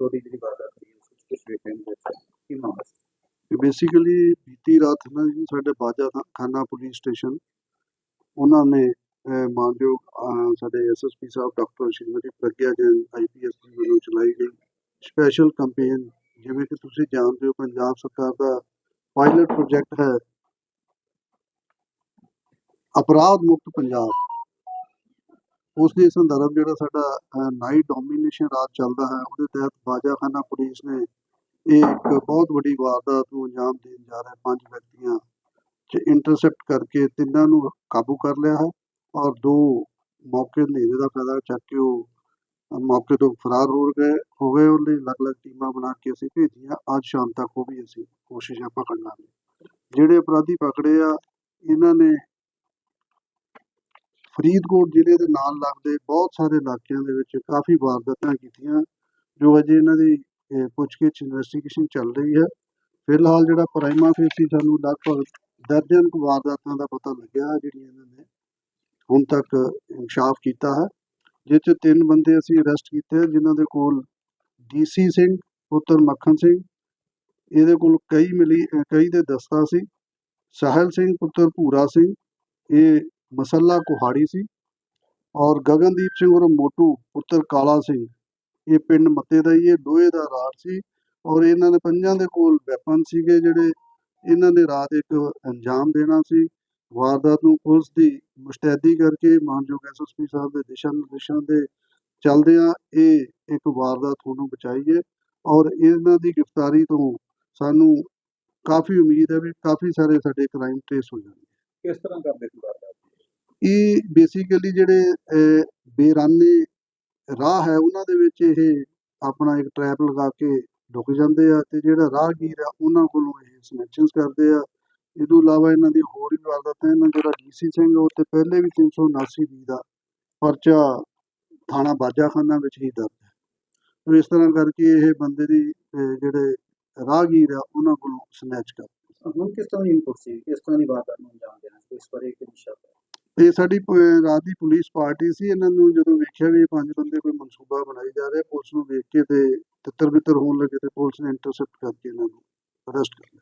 ਫਰੀਦਕੋਟ ਜਿਹੜੀ ਵਾਰਦਾਤ ਹੋਈ ਉਸ ਵਿੱਚ ਕਿਸ ਵੇਖਣ ਦੇ ਕੀ ਮਾਮਲਾ ਸੀ? ਬੇਸਿਕਲੀ ਬੀਤੀ ਰਾਤ ਨਾ ਜੀ ਸਾਡੇ ਬਾਜਾ ਥਾ- ਖਾਨਾ ਪੁਲਿਸ ਸਟੇਸ਼ਨ ਉਹਨਾਂ ਨੇ ਅਹ, ਮਾਨਯੋਗ ਅਹ, ਸਾਡੇ ਐਸਐਸਪੀ ਸਾਹਿਬ ਡਾਕਟਰ ਸ਼੍ਰੀਮਤੀ ਪ੍ਰਗਿਆ ਜੈਨ ਆਈਪੀਐਸ ਜੀ ਵੱਲੋਂ ਚਲਾਈ ਗਈ ਸਪੈਸ਼ਲ ਕੈਂਪੇਨ ਜਿਵੇਂ ਕਿ ਤੁਸੀਂ ਜਾਣਦੇ ਹੋ ਪੰਜਾਬ ਸਰਕਾਰ ਦਾ ਪਾਇਲਟ ਪ੍ਰੋਜੈਕਟ ਹੈ ਅਪਰਾਧ ਮੁਕਤ ਪੰਜਾਬ। ਉਸ ਦੇ ਸੰਦਰਭ ਜਿਹੜਾ ਸਾਡਾ ਨਾਈਟ ਡੋਮੀਨੇਸ਼ਨ ਰਾਤ ਚੱਲਦਾ ਹੈ, ਉਹਦੇ ਤਹਿਤ ਬਾਜਾਖਾਨਾ ਪੁਲਿਸ ਨੇ ਇਹ ਇੱਕ ਬਹੁਤ ਵੱਡੀ ਵਾਰਦਾਤ ਨੂੰ ਅੰਜਾਮ ਦੇਣ ਜਾ ਰਹੇ ਪੰਜ ਵਿਅਕਤੀਆਂ ਚ ਇੰਟਰਸੈਪਟ ਕਰਕੇ ਤਿੰਨਾਂ ਨੂੰ ਕਾਬੂ ਕਰ ਲਿਆ ਹੈ ਔਰ ਦੋ ਮੌਕੇ ਹਨੇਰੇ ਦਾ ਫਾਇਦਾ ਚੱਕ ਕੇ ਉਹ ਮੌਕੇ ਤੋਂ ਫਰਾਰ ਹੋ ਗਏ ਹੋ ਗਏ। ਉਹਦੇ ਅਲੱਗ-ਅਲੱਗ ਟੀਮਾਂ ਬਣਾ ਕੇ ਅਸੀਂ ਭੇਜੀਆਂ। ਅੱਜ ਸ਼ਾਮ ਤੱਕ ਉਹ ਵੀ ਅਸੀਂ ਕੋਸ਼ਿਸ਼ਾਂ ਪਕੜਨਾ ਨੇ ਜਿਹੜੇ ਅਪਰਾਧੀ ਪਕੜੇ ਆ, ਇਹਨਾਂ ਨੇ ਫਰੀਦਕੋਟ ਜ਼ਿਲ੍ਹੇ ਦੇ ਨਾਲ ਲੱਗਦੇ ਬਹੁਤ ਸਾਰੇ ਇਲਾਕਿਆਂ ਦੇ ਵਿੱਚ ਕਾਫੀ ਵਾਰਦਾਤਾਂ ਕੀਤੀਆਂ ਜੋ ਅਜੇ ਇਹਨਾਂ ਦੀ ਪੁੱਛਗਿੱਛ ਇਨਵੈਸਟੀਗੇਸ਼ਨ ਚੱਲ ਰਹੀ ਹੈ। ਫਿਲਹਾਲ ਜਿਹੜਾ ਪ੍ਰਾਈਮਾ ਫੇਸੀ ਸਾਨੂੰ ਲਗਭਗ ਦਰਜਨ ਕੁ ਵਾਰਦਾਤਾਂ ਦਾ ਪਤਾ ਲੱਗਿਆ ਜਿਹੜੀਆਂ ਇਹਨਾਂ ਨੇ ਹੁਣ ਤੱਕ ਇਨਸਾਫ਼ ਕੀਤਾ ਹੈ। ਜਿਸ 'ਚ ਤਿੰਨ ਬੰਦੇ ਅਸੀਂ ਅਰੈਸਟ ਕੀਤੇ ਆ, ਜਿਨ੍ਹਾਂ ਦੇ ਕੋਲ ਡੀਸੀ ਸਿੰਘ ਪੁੱਤਰ ਮੱਖਣ ਸਿੰਘ ਇਹਦੇ ਕੋਲ ਕਈ ਮਿਲੀ ਕਈ ਦੇ ਦਸਤਾ ਸੀ। ਸਾਹਿਲ ਸਿੰਘ ਪੁੱਤਰ ਭੂਰਾ ਸਿੰਘ ਇਹ ਮਸੱਲਾ ਕੁਹਾੜੀ ਸੀ ਔਰ ਗਗਨਦੀਪ ਸਿੰਘ ਔਰ ਮੋਟੂ ਪੁੱਤਰ ਕਾਲਾ ਸਿੰਘ। ਇਹ ਪਿੰਡ ਮੱਤੇ ਦਾ ਹੀ ਇਹ ਦੋਏ ਦਾ ਰਾਤ ਸੀ ਔਰ ਇਹਨਾਂ ਦੇ ਪੰਜਾਂ ਦੇ ਕੋਲ ਵੈਪਨ ਸੀਗੇ ਜਿਹੜੇ ਇਹਨਾਂ ਨੇ ਰਾਤ ਇੱਕ ਅੰਜਾਮ ਦੇਣਾ ਸੀ। ਵਾਰਦਾਤ ਨੂੰ ਪੁਲਿਸ ਦੀ ਮੁਸ਼ਤੈਦੀ ਕਰਕੇ ਮਾਨਯੋਗ ਐਸਐਸਪੀ ਸਾਹਿਬ ਦੇ ਦਿਸ਼ਾ ਨਿਰਦੇਸ਼ਾਂ ਦੇ ਚੱਲਦਿਆਂ ਇਹ ਇੱਕ ਵਾਰਦਾਤ ਤੁਹਾਨੂੰ ਬਚਾਈ ਹੈ ਔਰ ਇਹਨਾਂ ਦੀ ਗ੍ਰਿਫਤਾਰੀ ਤੋਂ ਸਾਨੂੰ ਕਾਫੀ ਉਮੀਦ ਹੈ ਵੀ ਕਾਫੀ ਸਾਰੇ ਸਾਡੇ ਕ੍ਰਾਈਮ ਟ੍ਰੇਸ ਹੋ ਜਾਣਗੇ। ਕਿਸ ਤਰ੍ਹਾਂ ਕਰਦੇ ਸੀ ਵਾਰਦਾਤ? ਇਹ ਬੇਸਿਕਲੀ ਜਿਹੜੇ ਅਹ, ਬੇਰਾਨੇ ਰਾਹ ਹੈ ਉਹਨਾਂ ਦੇ ਵਿੱਚ ਇਹ ਆਪਣਾ ਇੱਕ ਟ੍ਰੈਪ ਲਗਾ ਕੇ ਡੁੱਕ ਜਾਂਦੇ ਆ ਤੇ ਜਿਹੜਾ ਰਾਹਗੀਰ ਆ ਉਹਨਾਂ ਕੋਲੋਂ ਇਹ ਸਨੈਚਿੰਗਸ ਕਰਦੇ ਆ। ਇਹ ਤੋਂ ਇਲਾਵਾ ਇਹਨਾਂ ਦੀ ਹੋਰ ਵੀ ਵਾਰਦਾਤਾਂ ਇਹਨਾਂ ਜਿਹੜਾ ਡੀਸੀ ਸਿੰਘ ਉਹ ਤੇ ਪਹਿਲੇ ਵੀ 379 ਬੀ ਦਾ ਪਰਚਾ ਥਾਣਾ ਬਾਜਾਖਾਨਾ ਵਿੱਚ ਹੀ ਦਰਜ ਹੈ। ਤੋ ਇਸ ਤਰ੍ਹਾਂ ਕਰਕੇ ਇਹ ਬੰਦੇ ਦੀ ਜਿਹੜੇ ਰਾਹਗੀਰ ਆ ਉਹਨਾਂ ਕੋਲੋਂ ਸਨੈਚ ਕਰਦੇ ਹੁਣ ਕਿਸ ਤਰ੍ਹਾਂ ਦੀ ਇਨਪੁਟ ਸੀ? ਕਿਸ ਤਰ੍ਹਾਂ ਦੀ ਵਾਰਦਾਤ ਨੂੰ ਅੰਜਾਮ ਦੇਣਾ ਇਸ ਬਾਰੇ ਇੱਕ ਦਿਸ਼ਾ ਤੇ ਸਾਡੀ ਰਾਤ ਦੀ ਪੁਲਿਸ ਪਾਰਟੀ ਸੀ, ਇਹਨਾਂ ਨੂੰ ਜਦੋਂ ਵੇਖਿਆ ਵੀ ਇਹ ਪੰਜ ਬੰਦੇ ਕੋਈ ਮਨਸੂਬਾ ਬਣਾਈ ਜਾ ਰਿਹਾ, ਪੁਲਿਸ ਨੂੰ ਵੇਖ ਕੇ ਤੇ ਤਿੱਤਰ ਬਿੱਤਰ ਹੋਣ ਲੱਗੇ ਤੇ ਪੁਲਿਸ ਨੇ ਇੰਟਰਸੈਪਟ ਕਰਕੇ ਇਹਨਾਂ ਨੂੰ ਅਰੈਸਟ ਕਰ ਲਿਆ।